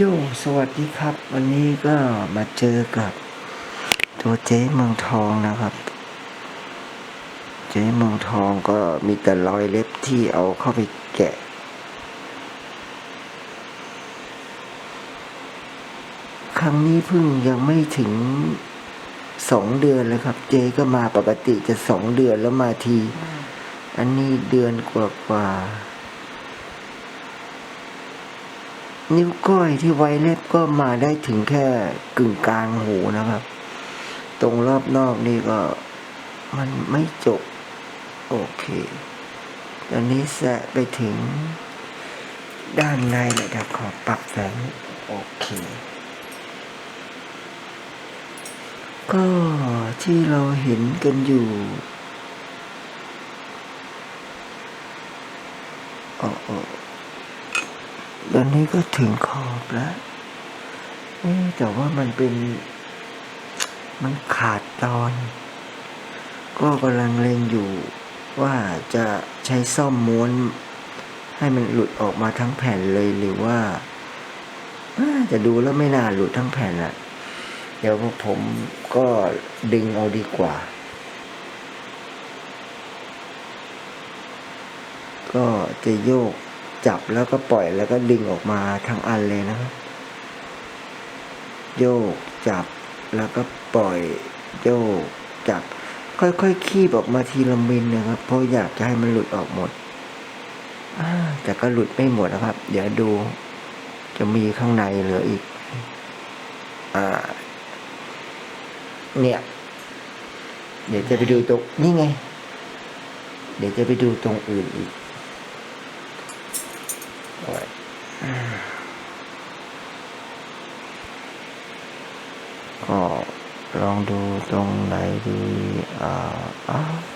โยสวัสดีครับ วันนี้ก็มาเจอกับ ตัวเจ๊เมืองทองนะครับ เจ๊เมืองทองก็มีแต่รอยเล็บที่เอาเข้าไปแกะ ครั้งนี้เพิ่งยังไม่ถึงสองเดือนเลยครับ เจ๊ก็มาปกติจะสองเดือนแล้วมาที อันนี้เดือนกว่ากว่า นิ้วก้อยที่ไว้เล็บก็มาได้ถึงแค่กึ่งกลางหูนะครับ ตรงรอบนอกนี่ก็มันไม่จบ โอเคตอนนี้แสะไปถึงด้านในเลยครับขอปรับแสงโอเค ก็ที่เราเห็นกันอยู่อ้โอ้ ตอนนี้ก็ถึงขอบแล้วแต่ว่ามันเป็น มันขาดตอน ก็กำลังเล็งอยู่ว่าจะใช้ซ่อมม้วน ให้มันหลุดออกมาทั้งแผ่นเลยหรือว่าจะดูแล้วไม่น่าหลุดทั้งแผ่นอะเดี๋ยวพวกผมก็ดึงเอาดีกว่า ก็จะโยก จับแล้วก็ปล่อยแล้วก็ดึงออกมาทั้งอันเลยนะครับโยกจับแล้วก็ปล่อยโยกจับ ค่อยๆคีบออกมาทีละมิลนะครับ เพราะอยากจะให้มันหลุดออกหมดแต่ก็หลุดไม่หมดนะครับ เดี๋ยวดู จะมีข้างในเหลืออีก อ่า เนี่ย เดี๋ยวจะไปดูตรงนี่ไง เดี๋ยวจะไปดูตรงอื่นอีก ก็ลองดูตรงไหนดี อ่าอ่าอ่าอ่า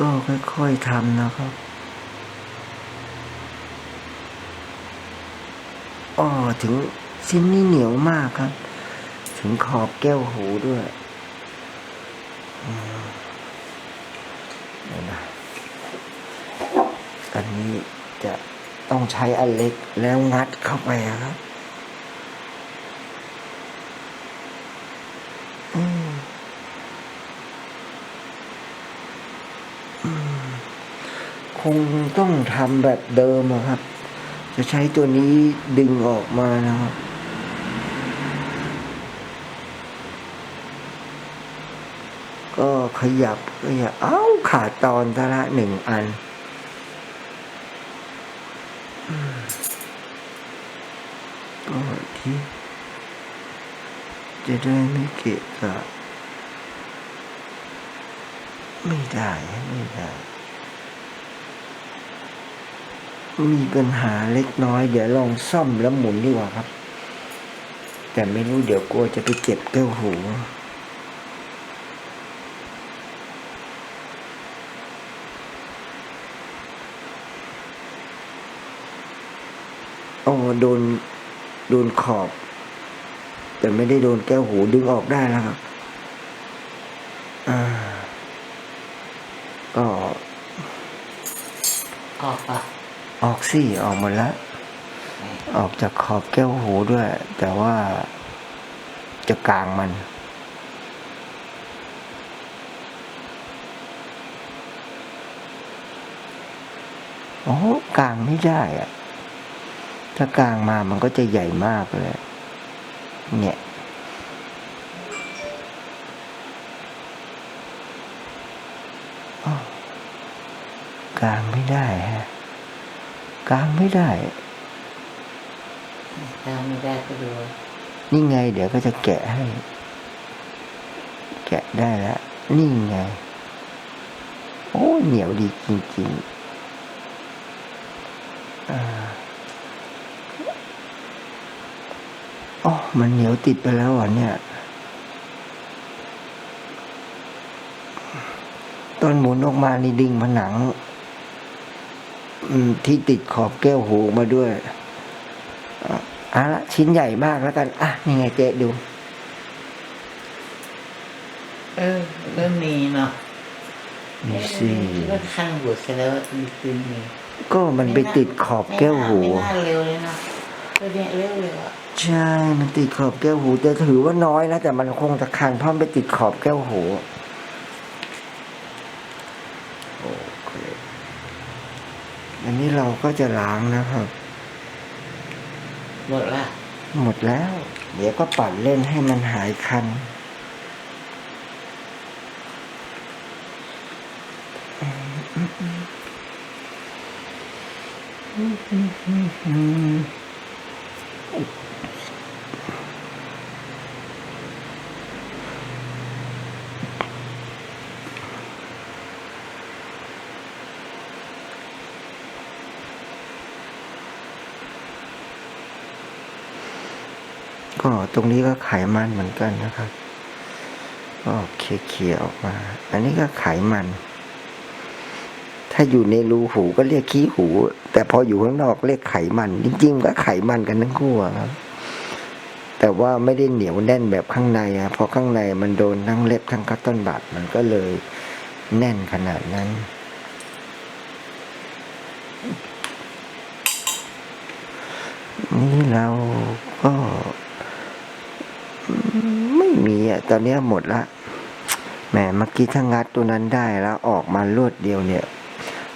ก็ค่อยๆทำนะครับอ้อถึงชิ้นนี้เหนียวมากครับ ถึงขอบแก้วหูด้วยนะอันนี้จะต้องใช้อันเล็กแล้วงัดเข้าไปครับ งต้องทำแบบเดิมครับ จะใช้ตัวนี้ดึงออกมานะครับก็ขยับขยับเอ้าขาดตอนละหนึ่งอัน ก็ที่ จะได้ไม่เกะกะไม่ได้ไม่ได้ มีปัญหาเล็กน้อย เดี๋ยวลองซ่อมแล้วหมุนดีกว่าครับ แต่ไม่รู้เดี๋ยวกลัวจะไปเจ็บแก้วหูอ๋อโดน โดนขอบ แต่ไม่ได้โดนแก้วหูดึงออกได้แล้วครับ อ่า ก็ ออกปะ ออกสิออกหมดแล้วออกจากขอบแก้วหูด้วย แต่ว่าจะกลางมัน โอ้กลางไม่ได้อะถ้ากลางมามันก็จะใหญ่มากเลย เนี่ย กลางไม่ได้กลางไม่ได้ก็ดูนี่ไง เดี๋ยวก็จะแกะให้ แกะได้แล้ว นี่ไง โอ้เหนียวดีจริงๆออ๋อ มันเหนียวติดไปแล้วอะเนี่ย ตอนหมุนออกมานี่ดึงผนัง ที่ติดขอบแก้วหูมาด้วยอะเอะละชิ้นใหญ่มากแล้วกัน อะนี่ไงเจ๊ดู เออก็มีเนาะมีสิก็ข้างบุษแล้วมีคือมีก็มันไปติดขอบแก้วหูไม่น่าเร็วเลยนะก็เนี่ยเร็วเร็วๆอะใช่มันติดขอบแก้วหูแต่ถือว่าน้อยนะแต่มันคงจะคันเพราะมันไปติดขอบแก้วหู โอเค อันนี้ เราก็จะล้างนะครับ หมดละหมดแล้ว เดี๋ยวก็ปัดเล่นให้มันหายคัน ก็ตรงนี้ก็ไขมันเหมือนกันนะครับ ก็เคลียร์ๆออกมา อันนี้ก็ไขมัน ถ้าอยู่ในรูหูก็เรียกขี้หู แต่พออยู่ข้างนอกเรียกไขมัน จริงๆก็ไขมันกันทั้งคู่ครับ แต่ว่าไม่ได้เหนียวแน่นแบบข้างในอะเพราะข้างในมันโดนทั้งเล็บทั้งคัตตอนบัดมันก็เลยแน่นขนาดนั้นนี่เราก็อืมไม่มีอะ ตอนนี้หมดละแหมเมื่อกี้ถ้างัดตัวนั้นได้แล้วออกมารวดเดียวเนี่ย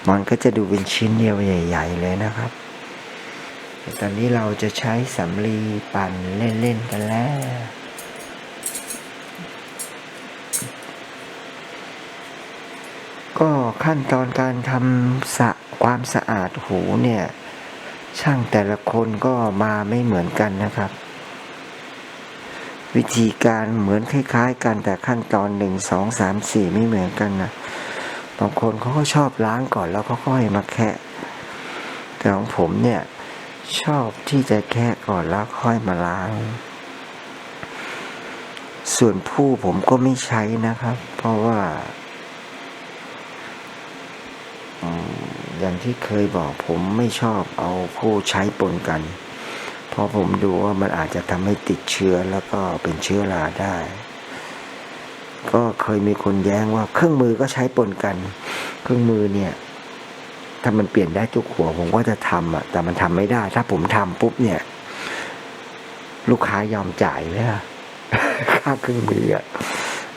มันก็จะดูเป็นชิ้นเดียวใหญ่ ๆ เลยนะครับแต่ตอนนี้เราจะใช้สำลีปั่นเล่น ๆ กันแล้วก็ขั้นตอนการทำสะความสะอาดหูเนี่ย ช่างแต่ละคนก็มาไม่เหมือนกันนะครับ วิธีการเหมือนคล้ายๆ กันแต่ขั้นตอนหนึ่งสองสามสี่ไม่เหมือนกันนะบางคนเขาก็ชอบล้างก่อนแล้วเขาค่อยมาแคะแต่ของผมเนี่ย ชอบที่จะแคะก่อนแล้วค่อยมาล้าง ส่วนผู้ผมก็ไม่ใช้นะครับ เพราะว่า อย่างที่เคยบอกผมไม่ชอบเอาผู้ใช้ปนกัน เพราะผมดูว่ามันอาจจะทำให้ติดเชื้อแล้วก็เป็นเชื้อราได้ ก็เคยมีคนแย้งว่าเครื่องมือก็ใช้ปนกัน เครื่องมือเนี่ย ถ้ามันเปลี่ยนได้ทุกหัวผมก็จะทำอะแต่มันทำไม่ได้ ถ้าผมทำปุ๊บเนี่ย ลูกค้ายอมจ่ายไหมล่ะค่าเครื่องมืออะ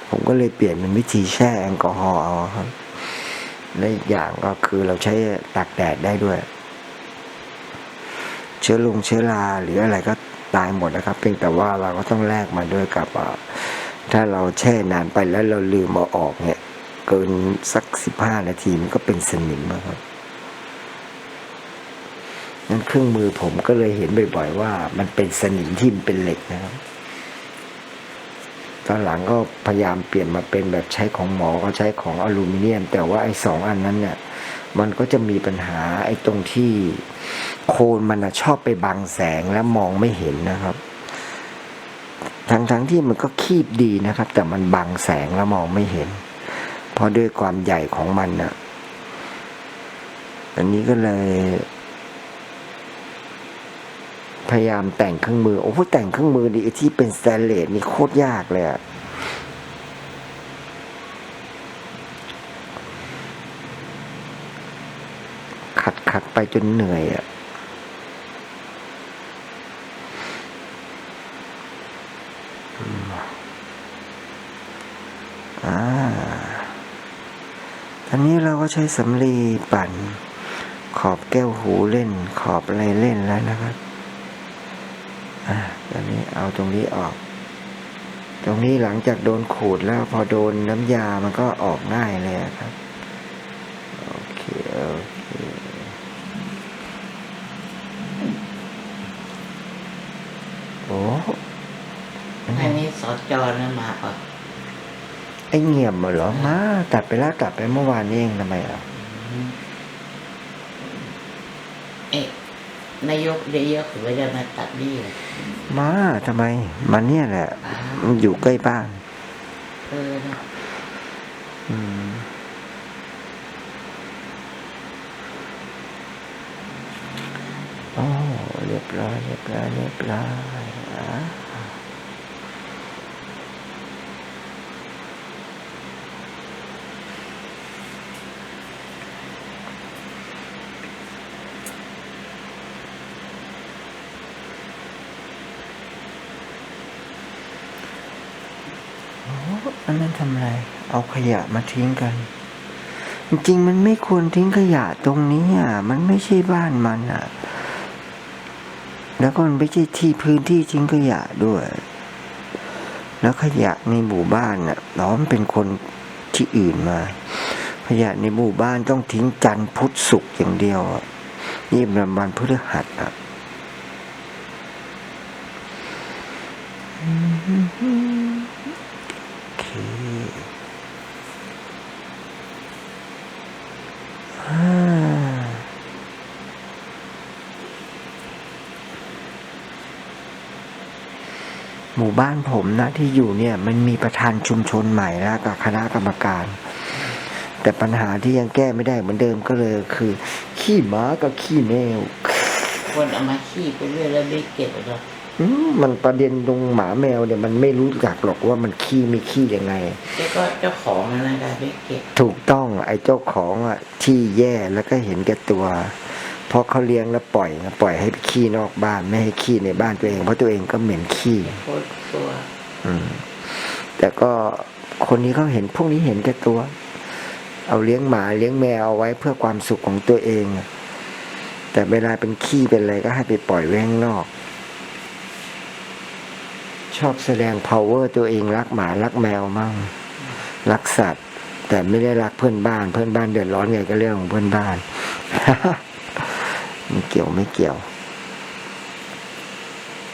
ผมก็เลยเปลี่ยนเป็นวิธีแช่แอลกอฮอล์เอาครับและอีกอย่างก็คือเราใช้ตากแดดได้ด้วย ชื้อลงเชื้อราหรืออะไรก็ตายหมดนะครับ เพียงแต่ว่าเราก็ต้องแลกมาด้วยกับถ้าเราแช่นานไปแล้วเราลืมเอาออกเนี่ย เกินสักสิบห้านาทีมันก็เป็นสนิมนะครับนั่นเครื่องมือผมก็เลยเห็นบ่อยๆว่า มันเป็นสนิมที่มันเป็นเหล็กนะครับ ตอนหลังก็พยายามเปลี่ยนมาเป็นแบบใช้ของหมอก็ใช้ของอลูมิเนียม แต่ว่าไอ้สองอันนั้นเนี่ย มันก็จะมีปัญหาไอ้ตรงที่ โคนมันนะชอบไปบังแสงและมองไม่เห็นนะครับ ทั้งทั้งที่มันก็คีบดีนะครับ แต่มันบังแสงแล้วมองไม่เห็น เพราะด้วยความใหญ่ของมันนะอันนี้ก็เลย พยายามแต่งเครื่องมือ โอ้โหแต่งเครื่องมือดีไอ้ที่เป็นสแตนเลสนี่โคตรยากเลยอะขัดขัดไปจนเหนื่อยอะอืมอ่าตอนนี้เราก็ ใช้สำลีปั่น ขอบแก้วหูเล่น ขอบอะไรเล่นแล้วนะครับ อะตอนนี้เอาตรงนี้ออก ตรงนี้หลังจากโดนขูดแล้วพอโดนน้ำยามันก็ออกง่ายเลยครับ โอเค โอเคโอ้อันนี้สอจอนะมาป่ะ ไอเงียบหมดเหรอมาตัดไปแล้วตัดไปเมื่อวานเองทำไมอะเอ๊ะนายกเดี๋ยวผมจะมาตัดนี่เลยมาทำไมมาเนี่ยแหละมันอยู่ใกล้บ้าน เออนะอืมโอ้เรียบร้อยเรียบร้อยเรียบร้อยอะำอะไร เอาขยะมาทิ้งกัน จริงมันไม่ควรทิ้งขยะตรงนี้อะ มันไม่ใช่บ้านมันอะ แล้วก็มันไม่ใช่ที่พื้นที่ทิ้งขยะด้วย แล้วขยะในหมู่บ้านน่ะน้อมเป็นคนที่อื่นมา ขยะในหมู่บ้านต้องทิ้งจันพุทธศุกร์อย่างเดียวอะนี่มันวันพฤหัสอะอเคอ่าหมู่ บ้านผมนะที่อยู่เนี่ยมันมีประธานชุมชนใหม่แล้วกับคณะกรรมการ แต่ปัญหาที่ยังแก้ไม่ได้เหมือนเดิมก็เลยคือ ขี้หมากับขี้แมวคนเอามาขี้ไปเรื่อยแล้วไม่เก็บหรอกอืมมันประเด็นตรงหมาแมวเนี่ยมันไม่รู้จักหรอกว่ามันขี้ไม่ขี้ยังไงแล้วก็เจ้าของนั่นนะได้ไม่เก็บ ถูกต้องไอ้เจ้าของอะที่แย่แล้วก็เห็นแก่ตัว เพราะเขาเลี้ยงแล้วปล่อยปล่อยให้ไปขี้นอกบ้าน ไม่ให้ขี้ในบ้านตัวเอง เพราะตัวเองก็เหม็นขี้โคตรตัวอืมแต่ก็คนนี้เขาเห็นพวกนี้เห็นแก่ตัว เอาเลี้ยงหมาเลี้ยงแมวเอาไว้เพื่อความสุขของตัวเองอะแต่เวลาเป็นขี้เป็นอะไรก็ให้ไปปล่อยไว้ข้างนอก ชอบแสดง power ตัวเองรักหมารักแมวมั่งรักสัตว์ แต่ไม่ได้รักเพื่อนบ้าน เพื่อนบ้านเดือดร้อนไงก็เรื่องของเพื่อนบ้าน ไม่เกี่ยวไม่เกี่ยว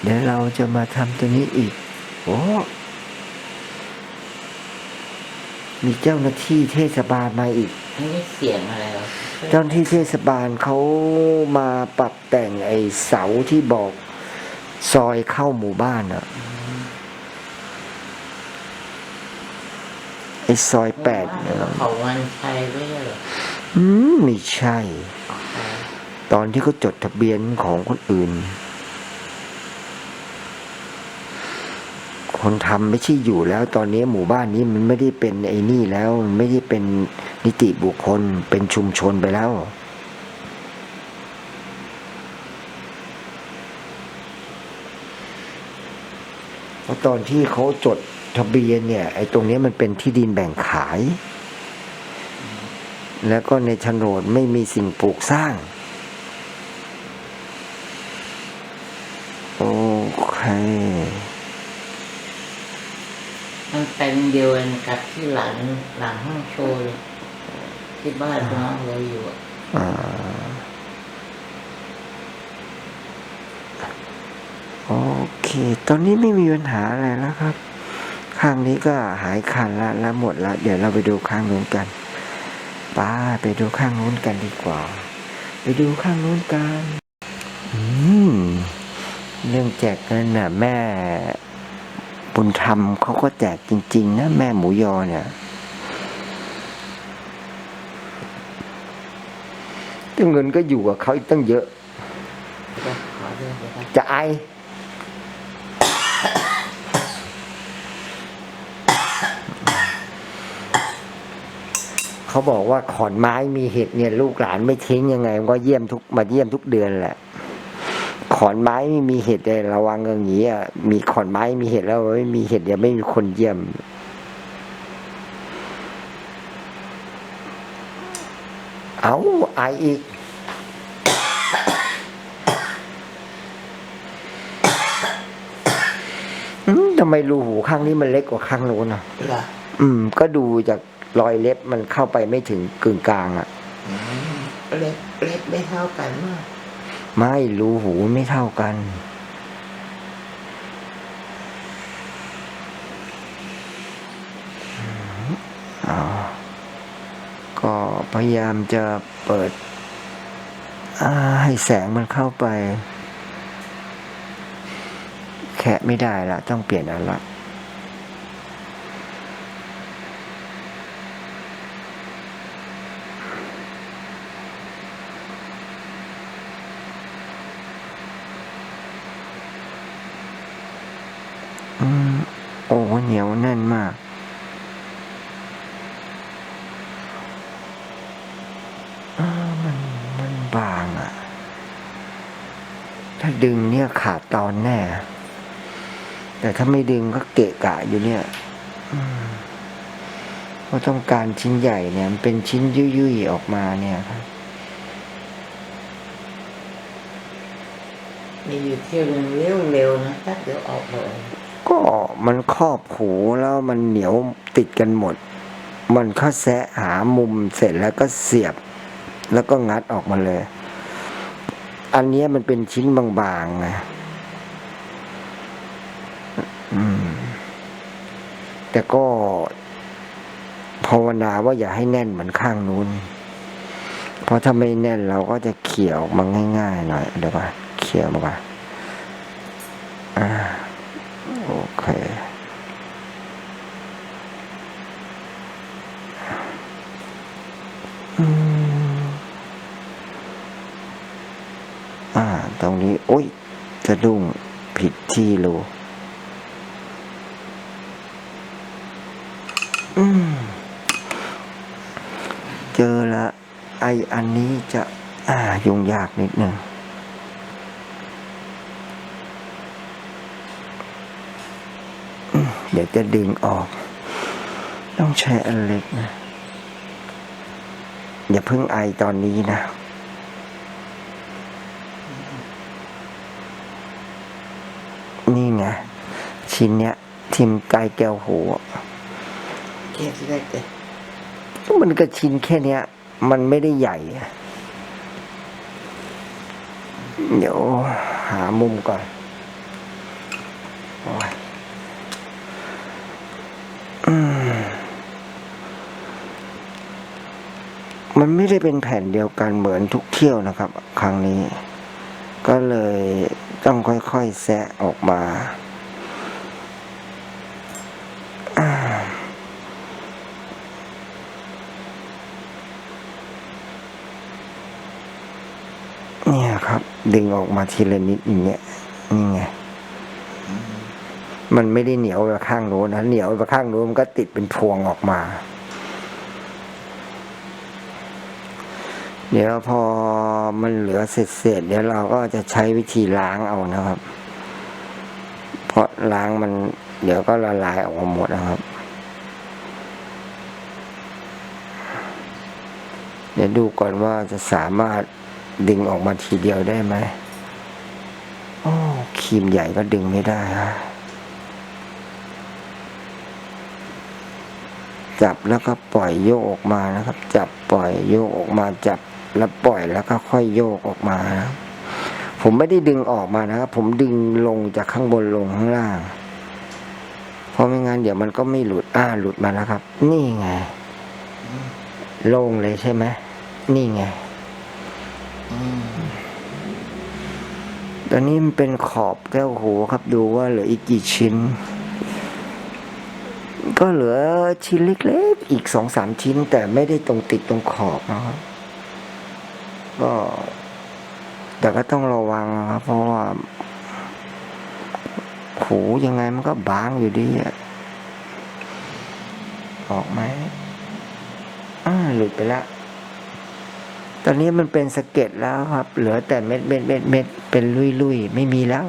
เดี๋ยวเราจะมาทำตัวนี้อีกโอ้มีเจ้าหน้าที่เทศบาลมาอีกไม่ได้เสียงอะไรหรอกเจ้าหน้าที่เทศบาลเขามาปรับแต่งไอ้เสาที่บอกซอยเข้าหมู่บ้านอะไอ้ซอยแปดเนี่ยเขาวันชัยไม่ใช่เหรออืมไม่ใช่ของใคร ตอนที่เขาจดทะเบียนของคนอื่น คนทำไม่ใช่อยู่แล้วตอนนี้หมู่บ้านนี้มันไม่ได้เป็นไอ้นี่แล้วมันไม่ได้เป็นนิติบุคคลเป็นชุมชนไปแล้วเพราะตอนที่เขาจดทะเบียนเนี่ยไอ้ตรงนี้มันเป็นที่ดินแบ่งขาย แล้วก็ในโฉนดไม่มีสิ่งปลูกสร้าง โอเค มันเป็นเดียวกันกับที่หลังหลังห้องโชว์เลยที่บ้านน้องเราอยู่อะอ่าโอเค ตอนนี้ไม่มีปัญหาอะไรแล้วครับ ข้างนี้ก็หายคันละแล้วหมดละ เดี๋ยวเราไปดูข้างนู้นกันป้าไปดูข้างนู้นกันดีกว่า ไปดูข้างนู้นกัน เรื่องแจกเงินน่ะแม่บุญธรรมเขาก็แจกจริง ๆ นะ แม่หมูยอเนี่ยแต่เงินก็อยู่กับเขาอีกตั้งเยอะจะขอเรื่องจะไอเขาบอกว่าขอนไม้มีเห็ดเนี่ย ลูกหลานไม่ทิ้งยังไง ก็เยี่ยมทุกมาเยี่ยมทุกเดือนแหละ ขอนไม้ไม่มีเห็ดเลยระวังอย่างนี้อะมีขอนไม้มีเห็ดแล้วไม่มีเห็ดเดี๋ยวไม่มีคนเยี่ยม เอาไออีกอืมทำไมรูหูข้างนี้มันเล็กกว่าข้างโน้นอะเหรออืม ก็ดูจากรอยเล็บมันเข้าไปไม่ถึงกึ่งกลางอะอืมเล็บเล็บไม่เท่ากันมาก ไม่รูหูไม่เท่ากันอ๋อก็พยายามจะเปิด ให้แสงมันเข้าไป แคะไม่ได้ละ ต้องเปลี่ยนอันละ โหเหนียวแน่นมาก มันมันบางอะ ถ้าดึงเนี่ยขาดตอนแน่ แต่ถ้าไม่ดึงก็เกะกะอยู่เนี่ยเพราะต้องการชิ้นใหญ่เนี่ยมันเป็นชิ้นยุ่ยๆออกมาเนี่ยครับมีอยู่เที่ยวนึงเร็วๆนะแป๊บเดียวออกเลย มันครอบหูแล้วมันเหนียวติดกันหมด มันก็แซะหามุมเสร็จแล้วก็เสียบ แล้วก็งัดออกมาเลย อันนี้มันเป็นชิ้นบางๆไงแต่ก็ภาวนาว่าอย่าให้แน่นเหมือนข้างนู้น เพราะถ้าไม่แน่นเราก็จะเขี่ยออกมาง่ายๆหน่อยเดี๋ยวก่อนเขี่ยมาก่า โอเค อืม อ่า ตรงนี้ โอ้ย จะดุ้งผิดที่โลอืม เจอละ ไออันนี้จะ อ่า ยุ่งยากนิดหนึ่ง เดี๋ยว จะดึงออก ต้องใช้อันเล็กนะอย่าเพิ่งไอตอนนี้นะ นี่ไง ชิ้นเนี้ย ทิมไกลแก้วหูอะแค่ที่แรกเลยมันก็ชิ้นแค่เนี้ย มันไม่ได้ใหญ่อะเดี๋ยวหามุมก่อนโอ้ย มันไม่ได้เป็นแผ่นเดียวกันเหมือนทุกเที่ยวนะครับ ครั้งนี้ ก็เลยต้องค่อยๆแซะออกมาอ่าเนี่ยครับ ดึงออกมาทีละนิดอย่างเงี้ยนี่ไงมันไม่ได้เหนียวไปข้างโน้นนะเหนียวไปข้างโน้นมันก็ติดเป็นพวงออกมา เดี๋ยวพอมันเหลือเศษๆเดี๋ยวเราก็จะใช้วิธีล้างเอานะครับ เพราะล้างมัน เดี๋ยวก็ละลายออกมาหมดนะครับ เดี๋ยวดูก่อนว่าจะสามารถดึงออกมาทีเดียวได้ไหมโอ้ครีมใหญ่ก็ดึงไม่ได้ฮะจับแล้วก็ปล่อยโยกออกมานะครับ จับปล่อยโยกออกมาจับ แล้วปล่อยแล้วก็ค่อยโยกออกมานะครับผมไม่ได้ดึงออกมานะครับผมดึงลงจากข้างบนลงข้างล่าง เพราะไม่งั้นเดี๋ยวมันก็ไม่หลุดอ่าหลุดมาแล้วครับ นี่ไงโล่งเลยใช่ไหมนี่ไงตอนนี้มันเป็นขอบแก้วหูครับ ดูว่าเหลืออีกกี่ชิ้น ก็เหลือชิ้นเล็กๆอีกสองสามชิ้น แต่ไม่ได้ตรงติดตรงขอบนะครับ ก็ แต่ก็ต้องระวังครับ เพราะว่าหูยังไงมันก็บางอยู่ดีอะออกไหมอ่าหลุดไปล้วตอนนี้มันเป็นสะเก็ดแล้วครับ เหลือแต่เม็ดเม็ดเม็ดเม็ดเป็นลุยลุยไม่มีแล้ว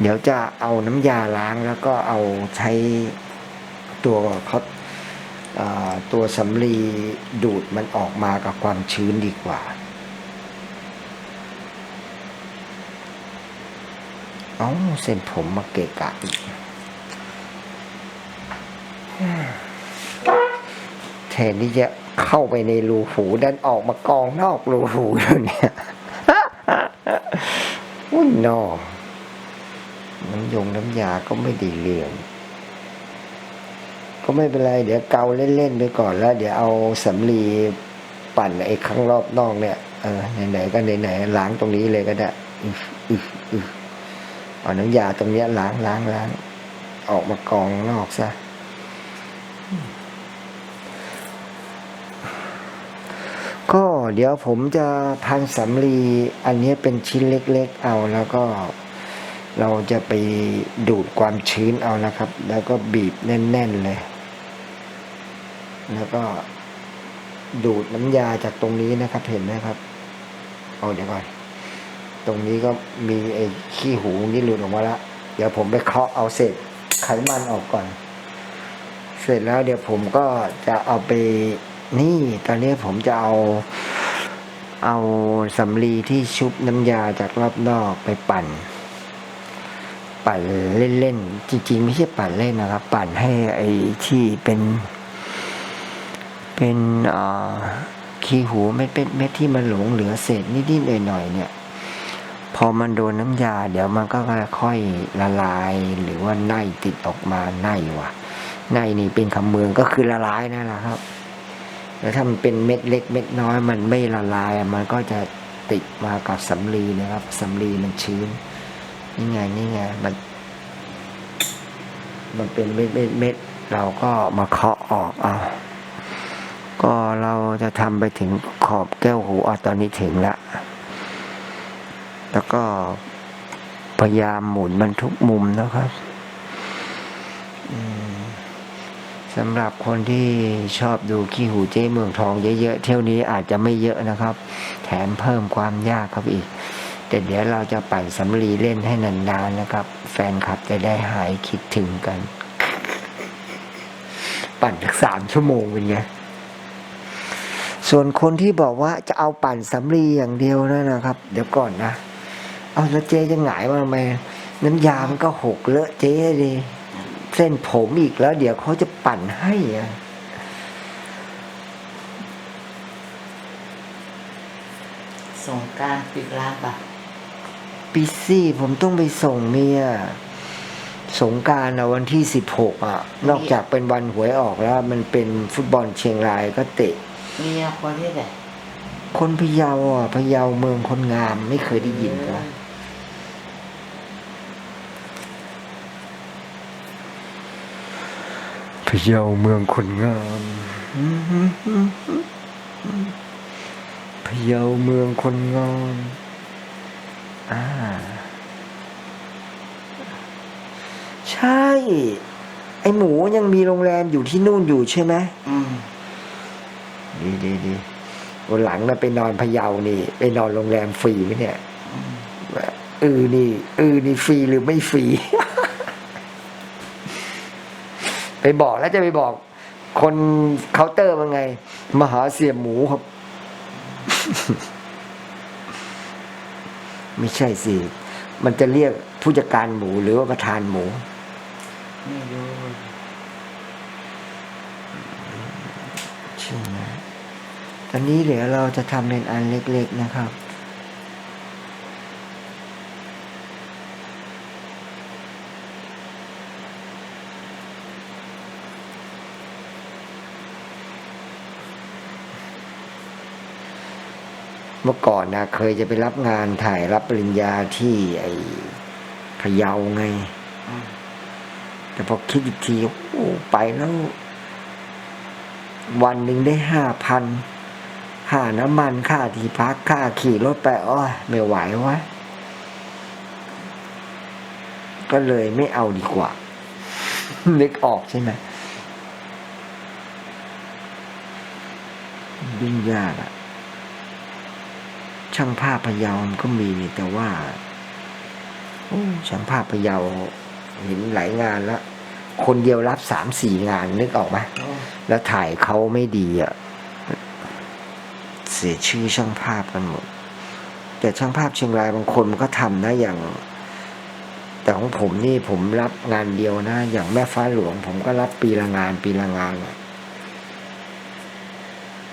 เดี๋ยวจะเอาน้ำยาล้างแล้วก็เอาใช้ตัวเขาตัวสำลีดูดมันออกมากับความชื้นดีกว่า เอ้าเส้นผมมาเกะกะอีกแทนที่จะเข้าไปในรูหูดันออกมากองนอกรูหูแล้วเนี่ยอุ้ยนอน้ำยงน้ำยาก็ไม่ดีเรื่อง ก็ไม่เป็นไร เดี๋ยวเกาเล่นๆไปก่อนแล้ว เดี๋ยวเอาสำลีปั่นไอ้ข้างรอบนอกเนี่ยเออไหนๆก็ไหนๆล้างตรงนี้เลยก็ได้อึอึอึ เอาน้ำยาตรงนี้ล้างล้างล้างออกมากองนอกซะก็เดี๋ยวผมจะพันสำลีอันนี้เป็นชิ้นเล็ก ๆ เอาแล้วก็เราจะไปดูดความชื้นเอานะครับ แล้วก็บีบแน่น ๆ เลย แล้วก็ดูดน้ำยาจากตรงนี้นะครับ เห็นไหมครับ เอาเดี๋ยวก่อน ตรงนี้ก็มีไอ้ขี้หูนี่หลุดออกมาละเดี๋ยวผมไปเคาะเอาเศษไขมันออกก่อน เสร็จแล้วเดี๋ยวผมก็จะเอาไปนี่ ตอนนี้ผมจะเอาเอาสำลีที่ชุบน้ำยาจากรอบนอกไปปั่น ปั่นเล่นๆ จริงๆ ไม่ใช่ปั่นเล่นนะครับ ปั่นให้ไอ้ที่เป็น เป็นอ่อขี้หูเม็ดเม็ดเม็ดที่มันหลงเหลือเศษนิดๆหน่อยๆเนี่ย อมันโดนน้ำยา เดี๋ยวมันก็ค่อยละลาย หรือว่าไนติดออกมาไนว่ะไนนี่เป็นคำเมืองก็คือละลายนั่นแหละครับ แล้วถ้ามันเป็นเม็ดเล็ก เม็ดน้อย มันไม่ละลายมันก็จะติดมากับสำลีนะครับสำลีมันชื้นนี่ไงนี่ไงมัน มันเป็นเม็ดเม็ดเม็ดเราก็มาเคาะออกเอาก็เราจะทำไปถึงขอบแก้วหูอะตอนนี้ถึงแล้ว แล้วก็พยายามหมุนมันทุกมุมนะครับสำหรับคนที่ชอบดูขี้หูเจ้เมืองทองเยอะๆ เที่ยวนี้อาจจะไม่เยอะนะครับ แถมเพิ่มความยากครับอีก แต่เดี๋ยวเราจะปั่นสำลีเล่นให้นานๆนะครับ แฟนคลับจะได้หายคิดถึงกัน ปั่นสักสามชั่วโมงเป็นไง ส่วนคนที่บอกว่าจะเอาปั่นสำลีอย่างเดียวนั่นนะครับ เดี๋ยวก่อนนะ เอาแล้วเจ๊จะหงายมาทำไมน้ำยามันก็หกเลอะเจ๊ดิเส้นผมอีกแล้ว เดี๋ยวเขาจะปั่นให้อะสงกรารปิดร้านปะปีซี่ผมต้องไปส่งเมียสงกรารอะวันที่สิบหกอะ นอกจากเป็นวันหวยออกแล้ว มันเป็นฟุตบอลเชียงรายก็เตะ เมียคนที่ไหนคนพะเยาอะพะเยาเมืองคนงามไม่เคยได้ยินเลย พะเยาเมืองคนงามพะเยาเมืองคนงามอ่า ใช่ ไอหมูยังมีโรงแรมอยู่ที่นู่นอยู่ใช่ไหมอืมดีดีดีวันหลังนะไปนอนพะเยานี่ ไปนอนโรงแรมฟรีไหมเนี่ยอืมเออนี่เออนี่ฟรีหรือไม่ฟรี ไปบอกแล้วจะไปบอก คนเคาน์เตอร์ว่าไง มหาเสียหมูครับ ไม่ใช่สิ มันจะเรียกผู้จัดการหมูหรือว่าประธานหมูใช่ไหมตอนนี้เดี๋ยวเราจะทำเป็นอันเล็ก ๆ นะครับ เมื่อก่อนนะเคยจะไปรับงานถ่ายรับปริญญาที่ไอ้พะเยาไงอืมแต่พอคิดอีกทีโอ้ไปแล้ว วันหนึ่งได้ห้าพันค่าน้ำมันค่าที่พักค่าขี่รถไปอ้อยไม่ไหววะก็เลยไม่เอาดีกว่า นึกออกใช่ไหมยุ่งยากอะ ช่างภาพพะเยามันก็มีนี่แต่ว่าโอ้ช่างภาพพะเยาเห็นหลายงานแล้ว คนเดียวรับสามสี่งานนึกออกไหมโอ้แล้วถ่ายเขาไม่ดีอะเสียชื่อช่างภาพกันหมด แต่ช่างภาพเชียงรายบางคนมันก็ทำนะอย่าง แต่ของผมนี่ผมรับงานเดียวนะ อย่างแม่ฟ้าหลวง ผมก็รับปีละงานปีละงานอะ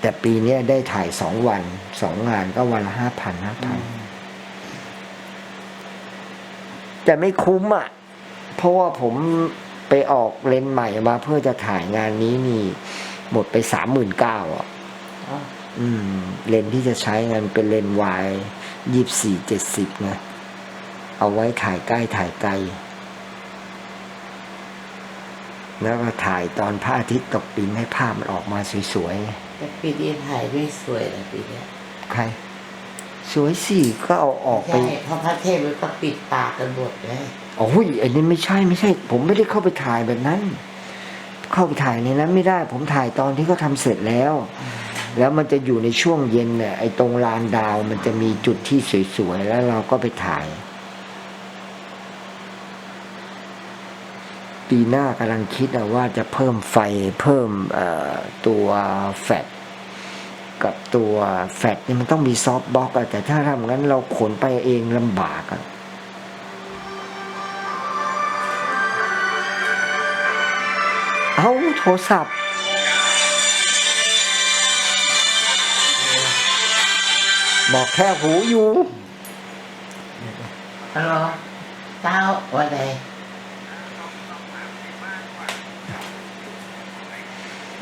แต่ปีนี้ได้ถ่ายสองวันสองงานก็วันละห้าพันห้าพันแต่ไม่คุ้มอะ เพราะว่าผมไปออกเลนใหม่มาเพื่อจะถ่ายงานนี้นี่ หมดไปสามหมื่นเก้าอะอืม เลนที่จะใช้งานเป็นเลนวายยี่สี่เจ็ดสิบไงเอาไว้ถ่ายใกล้ถ่ายไกล แล้วก็ถ่ายตอนพระอาทิตย์ตกดินให้ภาพมันออกมาสวยแต่ปีนี้ถ่ายไม่สวยนะปีเนี้ยๆ ใคร สวยสิก็เอาออกไป ใช่เพราะพระเทพก็ปิดปากกันหมดเลยโอ้ยอันนี้ไม่ใช่ไม่ใช่ ผมไม่ได้เข้าไปถ่ายแบบนั้น เข้าไปถ่ายในนั้นไม่ได้ ผมถ่ายตอนที่เขาทำเสร็จแล้ว แล้วมันจะอยู่ในช่วงเย็นเนี่ยไอ้ตรงลานดาวมันจะมีจุดที่สวยๆแล้วเราก็ไปถ่าย ปีหน้ากำลังคิดว่าจะเพิ่มไฟเพิ่มตัวแฟลชกับตัวแฟลชนี่มันต้องมีซอฟต์บ็อกแต่ถ้าทำงั้นเราขนไปเองลำบากอะเอาโทรศัพท์ บอกแค่หูอยู่ฮัลโหลเต้าว่าไง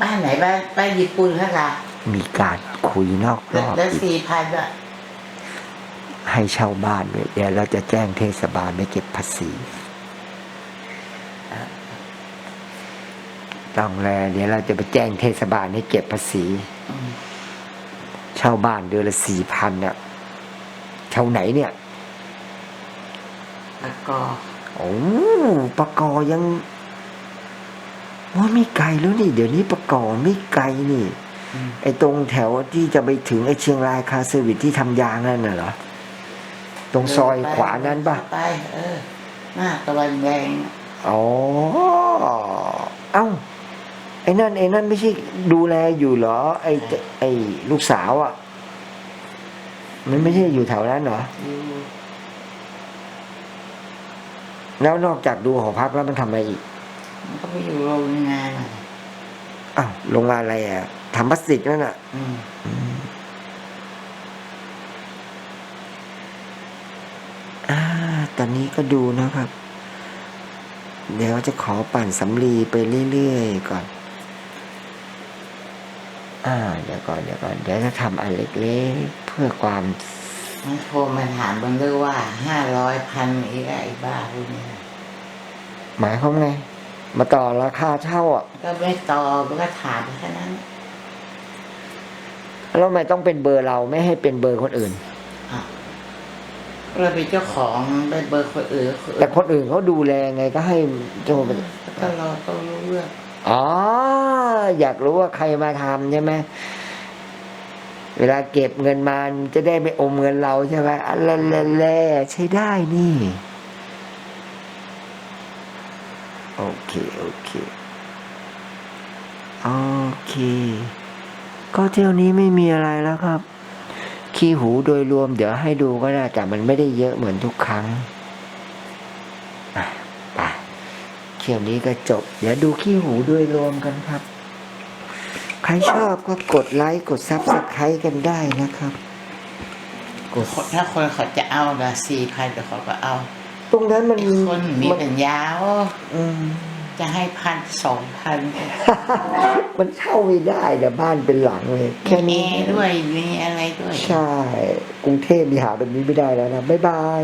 บ้านไหนบ้านบ้านญี่ปุ่นฮะล่ะมีการคุยนอกรแล้วอบแล้วอีกสี่พันอะให้เช่าบ้านด้วยเดี๋ยวเราจะแจ้งเทศบาลไม่เก็บภาษีต้องแลเดี๋ยวเราจะไปแจ้งเทศบาลให้เก็บภาษีอืมเช่าบ้านเดือนละสี่พันเนี่ยเช่าไหนเนี่ยแล้วก็โอ้ปะกอยัง ว่าไม่ไกลแล้วนี่ เดี๋ยวนี้ปะกอไม่ไกลนี่อืมไอ้ตรงแถวที่จะไปถึงไอ้เชียงรายคาเซอร์วิสที่ทำยางนั่นน่ะเหรอ ตรงซอยขวานั้นปะไปเออหน้าตะวันแดงอ๋อ เอ้า ไอ้นั่นไอ้นั่นไม่ใช่ดูแลอยู่เหรอ ไอ้เจไอ้ลูกสาวอะ มันไม่ใช่อยู่แถวนั้นเหรออยู่แล้วนอกจากดูหอพักแล้วมันทำอะไรอีก มันก็ไปอยู่โรงงานอะอ้าวโรงงานอะไรอะทำพลาสติกนั่นอะ อืมอ่า ตอนนี้ก็ดูนะครับ เดี๋ยวจะขอปั่นสำลีไปเรื่อยๆก่อน อ่า เดี๋ยวก่อนเดี๋ยวก่อน เดี๋ยวจะทำอันเล็กๆ เพื่อความ มันโทรมาถามมันด้วยว่าห้าร้อยพันอีกอะไอ้บ้าพวกเนี้ย หมายความไง มาต่อราคาเช่าอะ ก็ไม่ตอบมันก็ถามแค่นั้นแล้วทำไมต้องเป็นเบอร์เราไม่ให้เป็นเบอร์คนอื่น อะเราเป็นเจ้าของเป็นเบอร์คนอื่นคนอื่นแต่คนอื่นเขาดูแลไงก็ให้โทรไปก็เราต้องรู้เรื่องอ๋อ อยากรู้ว่าใครมาทำใช่ไหมเวลาเก็บเงินมาจะได้ไม่อมเงินเราใช่ไหมอันแล่ๆใช้ได้นี่ โอเค โอเค โอเค ก็เที่ยวนี้ไม่มีอะไรแล้วครับขี้หูโดยรวมเดี๋ยวให้ดูก็ได้แต่มันไม่ได้เยอะเหมือนทุกครั้งอะไปเที่ยวนี้ก็จบ เดี๋ยวดูขี้หูโดยรวมกันครับ ใครชอบก็กดไลค์กดซับสไครต์กันได้นะครับ กด ถ้าคนเขาจะเอาละสี่พันเดี๋ยวเขาก็เอา ตรงนั้นมันไอ้คนมีมันปัญญาโอ้อืมจะให้พันสองพันมันเช่าไม่ได้เดี๋ยวบ้านเป็นหลังเลยแค่มีนี้แอร์ด้วยมีอะไรด้วย ใช่ กรุงเทพมีหาแบบนี้ไม่ได้แล้วนะ บ๊ายบาย